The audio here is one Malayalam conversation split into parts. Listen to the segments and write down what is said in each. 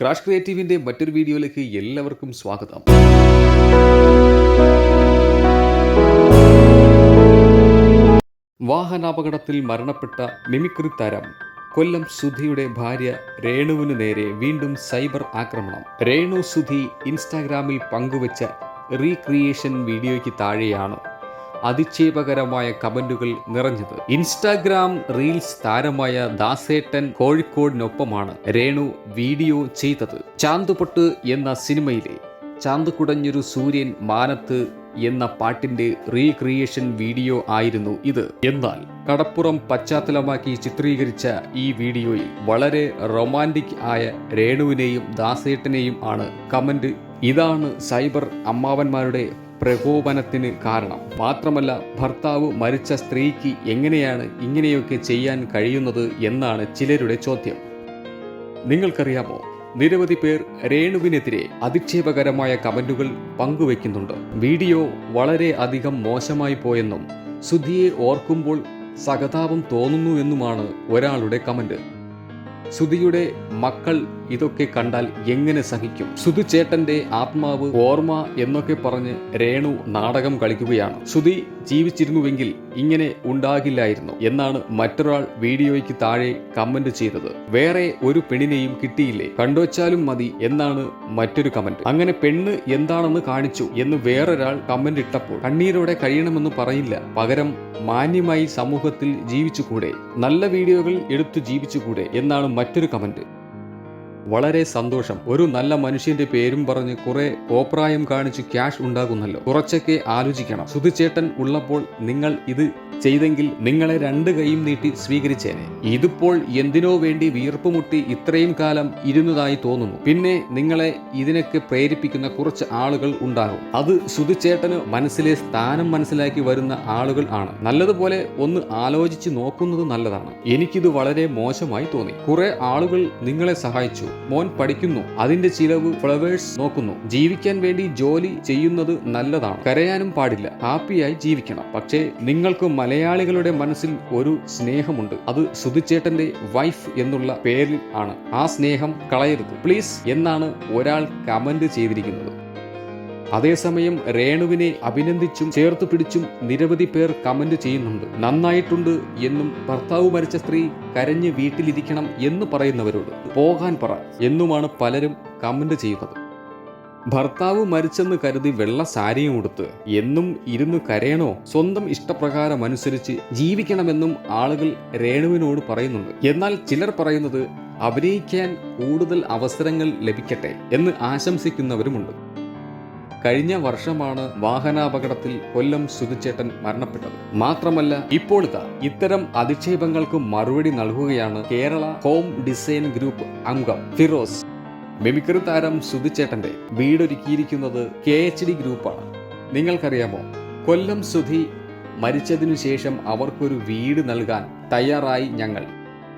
ക്രാഷ് ക്രിയേറ്റീവിന്റെ മറ്റൊരു വീഡിയോയിലേക്ക് എല്ലാവർക്കും സ്വാഗതം. വാഹനാപകടത്തിൽ മരണപ്പെട്ട മിമിക്രി താരം കൊല്ലം സുധിയുടെ ഭാര്യ രേണുവിന് നേരെ വീണ്ടും സൈബർ ആക്രമണം. രേണു സുധി ഇൻസ്റ്റാഗ്രാമിൽ പങ്കുവച്ച റീക്രിയേഷൻ വീഡിയോയ്ക്ക് താഴെയാണ് അതിക്ഷേപകരമായ കമന്റുകൾ നിറഞ്ഞത്. ഇൻസ്റ്റാഗ്രാം റീൽസ് താരമായ ദാസേട്ടൻ കോഴിക്കോടിനൊപ്പമാണ് രേണു വീഡിയോ ചെയ്തത്. ചാന്തുപൊട്ട് എന്ന സിനിമയിലെ ചാന്ത് കുടഞ്ഞൊരു സൂര്യൻ മാനത്ത് എന്ന പാട്ടിന്റെ റീക്രിയേഷൻ വീഡിയോ ആയിരുന്നു ഇത്. എന്നാൽ കടപ്പുറം പശ്ചാത്തലമാക്കി ചിത്രീകരിച്ച ഈ വീഡിയോയിൽ വളരെ റൊമാന്റിക് ആയ രേണുവിനെയും ദാസേട്ടനെയും ആണ് കമന്റ്. ഇതാണ് സൈബർ അമ്മാവന്മാരുടെ പ്രകോപനത്തിന് കാരണം. മാത്രമല്ല ഭർത്താവ് മരിച്ച സ്ത്രീക്ക് എങ്ങനെയാണ് ഇങ്ങനെയൊക്കെ ചെയ്യാൻ കഴിയുന്നത് എന്നാണ് ചിലരുടെ ചോദ്യം. നിങ്ങൾക്കറിയാമോ നിരവധി പേർ രേണുവിനെതിരെ അധിക്ഷേപകരമായ കമന്റുകൾ പങ്കുവെക്കുന്നുണ്ട് വീഡിയോ വളരെ അധികം മോശമായി പോയെന്നും സുധിയെ ഓർക്കുമ്പോൾ സഹതാപം തോന്നുന്നു എന്നുമാണ് ഒരാളുടെ കമന്റ്. സുധിയുടെ മക്കൾ ഇതൊക്കെ കണ്ടാൽ എങ്ങനെ സഹിക്കും? സുധു ചേട്ടന്റെ ആത്മാവ് ഓർമ്മ എന്നൊക്കെ പറഞ്ഞ് രേണു നാടകം കളിക്കുകയാണ്. സുധി ജീവിച്ചിരുന്നുവെങ്കിൽ ഇങ്ങനെ ഉണ്ടാകില്ലായിരുന്നു എന്നാണ് മറ്റൊരാൾ വീഡിയോയ്ക്ക് താഴെ കമന്റ് ചെയ്തത്. വേറെ ഒരു പെണ്ണിനെയും കിട്ടിയില്ലേ? കണ്ടുവച്ചാലും മതി എന്നാണ് മറ്റൊരു കമന്റ് അങ്ങനെ പെണ്ണ് എന്താണെന്ന് കാണിച്ചു എന്ന് വേറൊരാൾ കമന്റ് ഇട്ടപ്പോൾ കണ്ണീരോടെ കഴിയണമെന്ന് പറയില്ല. പകരം മാന്യമായി സമൂഹത്തിൽ ജീവിച്ചുകൂടെ നല്ല വീഡിയോകൾ എടുത്തു ജീവിച്ചുകൂടെ എന്നാണ് മറ്റൊരു കമന്റ്. വളരെ സന്തോഷം. ഒരു നല്ല മനുഷ്യന്റെ പേരും പറഞ്ഞ് കുറെ കോപ്രായം കാണിച്ച് ക്യാഷ് ഉണ്ടാകുന്നല്ലോ. കുറച്ചൊക്കെ ആലോചിക്കണം. സുധിച്ചേട്ടൻ ഉള്ളപ്പോൾ നിങ്ങൾ ഇത് ചെയ്തെങ്കിൽ നിങ്ങളെ രണ്ട് കൈയും നീട്ടി സ്വീകരിച്ചേനെ. ഇതിപ്പോൾ എന്തിനോ വേണ്ടി വീർപ്പുമുട്ടി ഇത്രയും കാലം ഇരുന്നതായി തോന്നുന്നു. പിന്നെ നിങ്ങളെ ഇതിനൊക്കെ പ്രേരിപ്പിക്കുന്ന കുറച്ച് ആളുകൾ ഉണ്ടാകും. അത് സുധിച്ചേട്ടന് മനസ്സിലെ സ്ഥാനം മനസ്സിലാക്കി വരുന്ന ആളുകൾ ആണ്. നല്ലതുപോലെ ഒന്ന് ആലോചിച്ച് നോക്കുന്നത് നല്ലതാണ്. എനിക്കിത് വളരെ മോശമായി തോന്നി. കുറെ ആളുകൾ നിങ്ങളെ സഹായിച്ചു. മോൻ പഠിക്കുന്നു. അതിന്റെ ചിലവ് ഫ്ലവേഴ്സ് നോക്കുന്നു. ജീവിക്കാൻ വേണ്ടി ജോലി ചെയ്യുന്നത് നല്ലതാണ്. കരയാനും പാടില്ല. ഹാപ്പിയായി ജീവിക്കണം. പക്ഷേ നിങ്ങൾക്ക് മലയാളികളുടെ മനസ്സിൽ ഒരു സ്നേഹമുണ്ട്. അത് സുധിച്ചേട്ടന്റെ വൈഫ് എന്നുള്ള പേരിൽ ആണ്. ആ സ്നേഹം കളയരുത്. പ്ലീസ് എന്നാണ് ഒരാൾ കമന്റ് ചെയ്തിരിക്കുന്നത്. അതേസമയം രേണുവിനെ അഭിനന്ദിച്ചും ചേർത്ത് പിടിച്ചും നിരവധി പേർ കമന്റ് ചെയ്യുന്നുണ്ട്. നന്നായിട്ടുണ്ട് എന്നും ഭർത്താവ് മരിച്ച സ്ത്രീ കരഞ്ഞ് വീട്ടിലിരിക്കണം എന്ന് പറയുന്നവരോട് പോകാൻ പറ എന്നുമാണ് പലരും കമന്റ് ചെയ്യുന്നത്. ഭർത്താവ് മരിച്ചെന്ന് കരുതി വെള്ള സാരിയും ഉടുത്ത് എന്നും ഇരുന്ന് കരയണോ? സ്വന്തം ഇഷ്ടപ്രകാരം അനുസരിച്ച് ജീവിക്കണമെന്നും ആളുകൾ രേണുവിനോട് പറയുന്നുണ്ട്. എന്നാൽ ചിലർ പറയുന്നത് അഭിനയിക്കാൻ കൂടുതൽ അവസരങ്ങൾ ലഭിക്കട്ടെ എന്ന് ആശംസിക്കുന്നവരുമുണ്ട്. കഴിഞ്ഞ വർഷമാണ് വാഹനാപകടത്തിൽ കൊല്ലം സുധിച്ചേട്ടൻ മരണപ്പെട്ടത്. മാത്രമല്ല ഇപ്പോൾ ഇതാ ഇത്തരം അധിക്ഷേപങ്ങൾക്ക് മറുപടി നൽകുകയാണ് കേരള ഹോം ഡിസൈൻ ഗ്രൂപ്പ് അംഗം ഫിറോസ്. മിമിക്രി താരം സുധിച്ചേട്ടന്റെ വീടൊരുക്കിയിരിക്കുന്നത് കെ എച്ച് ഡി ഗ്രൂപ്പാണ്. നിങ്ങൾക്കറിയാമോ കൊല്ലം സുധി മരിച്ചതിനു ശേഷം അവർക്കൊരു വീട് നൽകാൻ തയ്യാറായി ഞങ്ങൾ.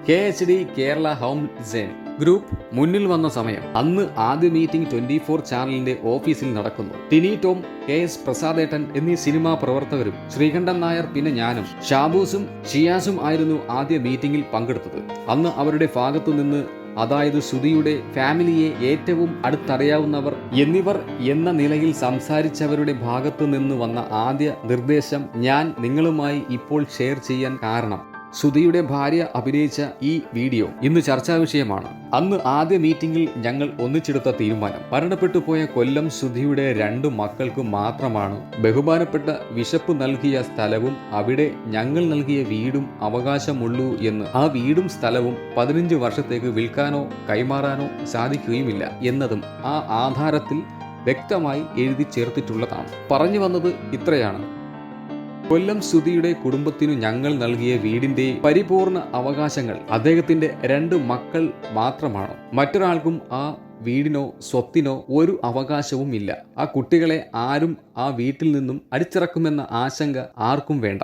K H D Kerala home design. Group മുന്നിൽ വന്ന സമയം അന്ന് ആദ്യ മീറ്റിംഗ് ട്വന്റി ഫോർ ചാനലിന്റെ ഓഫീസിൽ നടക്കുന്നു. ടിനി ടോം കെ എസ് പ്രസാദേട്ടൻ എന്നീ സിനിമാ പ്രവർത്തകരും ശ്രീകണ്ഠൻ നായർ പിന്നെ ഞാനും ഷാബൂസും ഷിയാസും ആയിരുന്നു ആദ്യ മീറ്റിംഗിൽ പങ്കെടുത്തത്. അന്ന് അവരുടെ ഭാഗത്തു നിന്ന് അതായത് ശ്രുതിയുടെ ഫാമിലിയെ ഏറ്റവും അടുത്തറിയാവുന്നവർ എന്നിവർ എന്ന നിലയിൽ സംസാരിച്ചവരുടെ ഭാഗത്തു നിന്ന് വന്ന ആദ്യ നിർദ്ദേശം ഞാൻ നിങ്ങളുമായി ഇപ്പോൾ ഷെയർ ചെയ്യാൻ കാരണം. സുധിയുടെ ഭാര്യ അഭിനയിച്ച ഈ വീഡിയോ ഇന്ന് ചർച്ചാ വിഷയമാണ്. അന്ന് ആദ്യ മീറ്റിംഗിൽ ഞങ്ങൾ ഒന്നിച്ചെടുത്ത തീരുമാനം. മരണപ്പെട്ടു പോയ കൊല്ലം സുധിയുടെ രണ്ടു മക്കൾക്ക് മാത്രമാണ് ബഹുമാനപ്പെട്ട വിശപ്പ് നൽകിയ സ്ഥലവും അവിടെ ഞങ്ങൾ നൽകിയ വീടും അവകാശമുള്ളൂ എന്ന്. ആ വീടും സ്ഥലവും പതിനഞ്ച് വർഷത്തേക്ക് വിൽക്കാനോ കൈമാറാനോ സാധിക്കുകയുമില്ല എന്നതും ആ ആധാരത്തിൽ വ്യക്തമായി എഴുതി ചേർത്തിട്ടുള്ളതാണ്. പറഞ്ഞു വന്നത് ഇത്രയാണ്. കൊല്ലം സുധിയുടെ കുടുംബത്തിനു ഞങ്ങൾ നൽകിയ വീടിന്റെ പരിപൂർണ അവകാശങ്ങൾ അദ്ദേഹത്തിന്റെ രണ്ട് മക്കൾ മാത്രമാണ്. മറ്റൊരാൾക്കും ആ വീടിനോ സ്വത്തിനോ ഒരു അവകാശവും ഇല്ല. ആ കുട്ടികളെ ആരും ആ വീട്ടിൽ നിന്നും അടിച്ചിറക്കുമെന്ന ആശങ്ക ആർക്കും വേണ്ട.